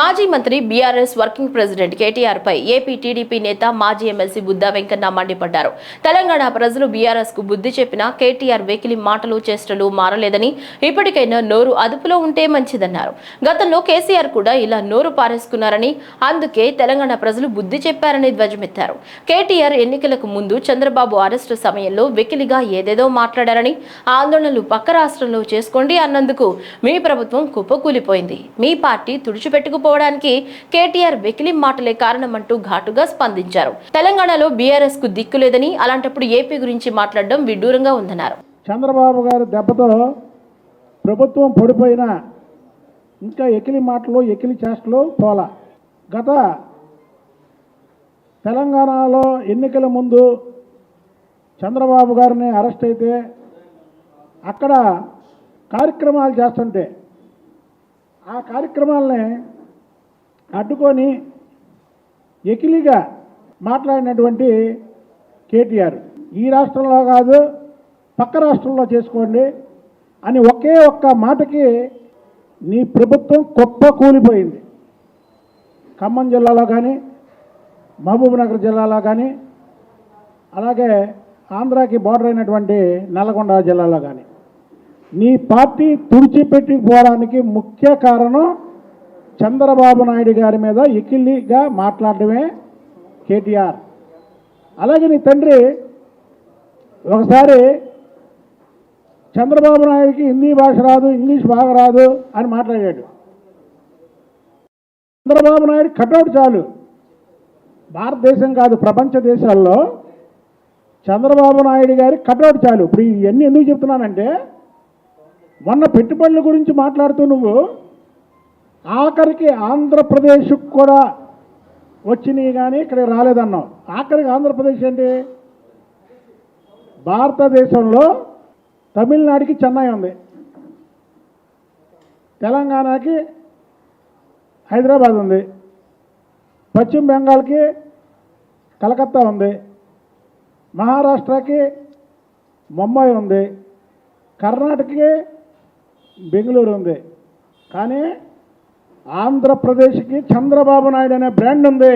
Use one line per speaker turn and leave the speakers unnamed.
మాజీ మంత్రి BRS working president KTR పై ఏపీ టీడీపీ నేత మాజీ ఎమ్మెల్సీ బుద్దా వెంకన్న మండిపడ్డారు. తెలంగాణ ప్రజలు బీఆర్ఎస్కు బుద్ధి చెప్పినా కేటీఆర్ వెకిలి మాటలు చేష్టలు మారలేదని ఇప్పటికైనా నోరు అదుపులో ఉంటే మంచిదన్నారు. గతంలో కేసీఆర్ కూడా ఇలా నోరు పారేసుకున్నారని అందుకే తెలంగాణ ప్రజలు బుద్ధి చెప్పారని ధ్వజమెత్తారు. కేటీఆర్ ఎన్నికలకు ముందు చంద్రబాబు అరెస్టు సమయంలో వెకిలిగా ఏదేదో మాట్లాడారని ఆందోళనలు పక్క రాష్ట్రంలో చేసుకోండి అన్నందుకు మీ ప్రభుత్వం కుప్పకూలిపోయింది. మీ పార్టీ తుడిచిపెట్టుకుపోవడానికి కేటీఆర్ వెకిలి మాటలే కారణమంటూ ఘాటుగా స్పందించారు. తెలంగాణలో బీఆర్ఎస్కు దిక్కు లేదని అలాంటప్పుడు ఏపీ గురించి మాట్లాడడం విడ్డూరంగా ఉందన్నారు.
చంద్రబాబు గారి దెబ్బతో ప్రభుత్వం పడిపోయిన ఇంకా ఎకిలి మాటలు ఎకిలి చేష్టలు తోల గత తెలంగాణలో ఎన్నికల ముందు చంద్రబాబు గారిని అరెస్ట్ అయితే అక్కడ కార్యక్రమాలు చేస్తుంటే ఆ కార్యక్రమాలని అడ్డుకొని ఎకిలిగా మాట్లాడినటువంటి కేటీఆర్ ఈ రాష్ట్రంలో కాదు పక్క రాష్ట్రంలో చేసుకోండి అని ఒకే ఒక్క మాటకి నీ ప్రభుత్వం గొప్ప కూలిపోయింది. ఖమ్మం జిల్లాలో కానీ మహబూబ్నగర్ జిల్లాలో కానీ అలాగే ఆంధ్రాకి బార్డర్ అయినటువంటి నల్గొండ జిల్లాలో కానీ. నీ పార్టీ తుడిచిపెట్టిపోవడానికి ముఖ్య కారణం చంద్రబాబు నాయుడు గారి మీద ఎకిలిగా మాట్లాడడమే కేటీఆర్. అలాగే నీ తండ్రి ఒకసారి చంద్రబాబు నాయుడికి హిందీ భాష రాదు ఇంగ్లీష్ బాగా రాదు అని మాట్లాడాడు. చంద్రబాబు నాయుడు కటౌట్ చాలు. భారతదేశం కాదు ప్రపంచ దేశాల్లో చంద్రబాబు నాయుడు గారి కటౌట్ చాలు. ఇప్పుడు ఇవన్నీ ఎందుకు చెప్తున్నానంటే మొన్న పెట్టుబడుల గురించి మాట్లాడుతూ నువ్వు ఆఖరికి ఆంధ్రప్రదేశ్కు కూడా వచ్చినాయి కానీ ఇక్కడ రాలేదన్నాం ఆఖరికి ఆంధ్రప్రదేశ్ ఏంటి? భారతదేశంలో తమిళనాడుకి చెన్నై ఉంది. తెలంగాణకి హైదరాబాద్ ఉంది. పశ్చిమ బెంగాల్కి కలకత్తా ఉంది. మహారాష్ట్రకి ముంబై ఉంది. కర్ణాటకకి బెంగళూరు ఉంది. కానీ ఆంధ్రప్రదేశ్కి చంద్రబాబు నాయుడు అనే బ్రాండ్ ఉంది.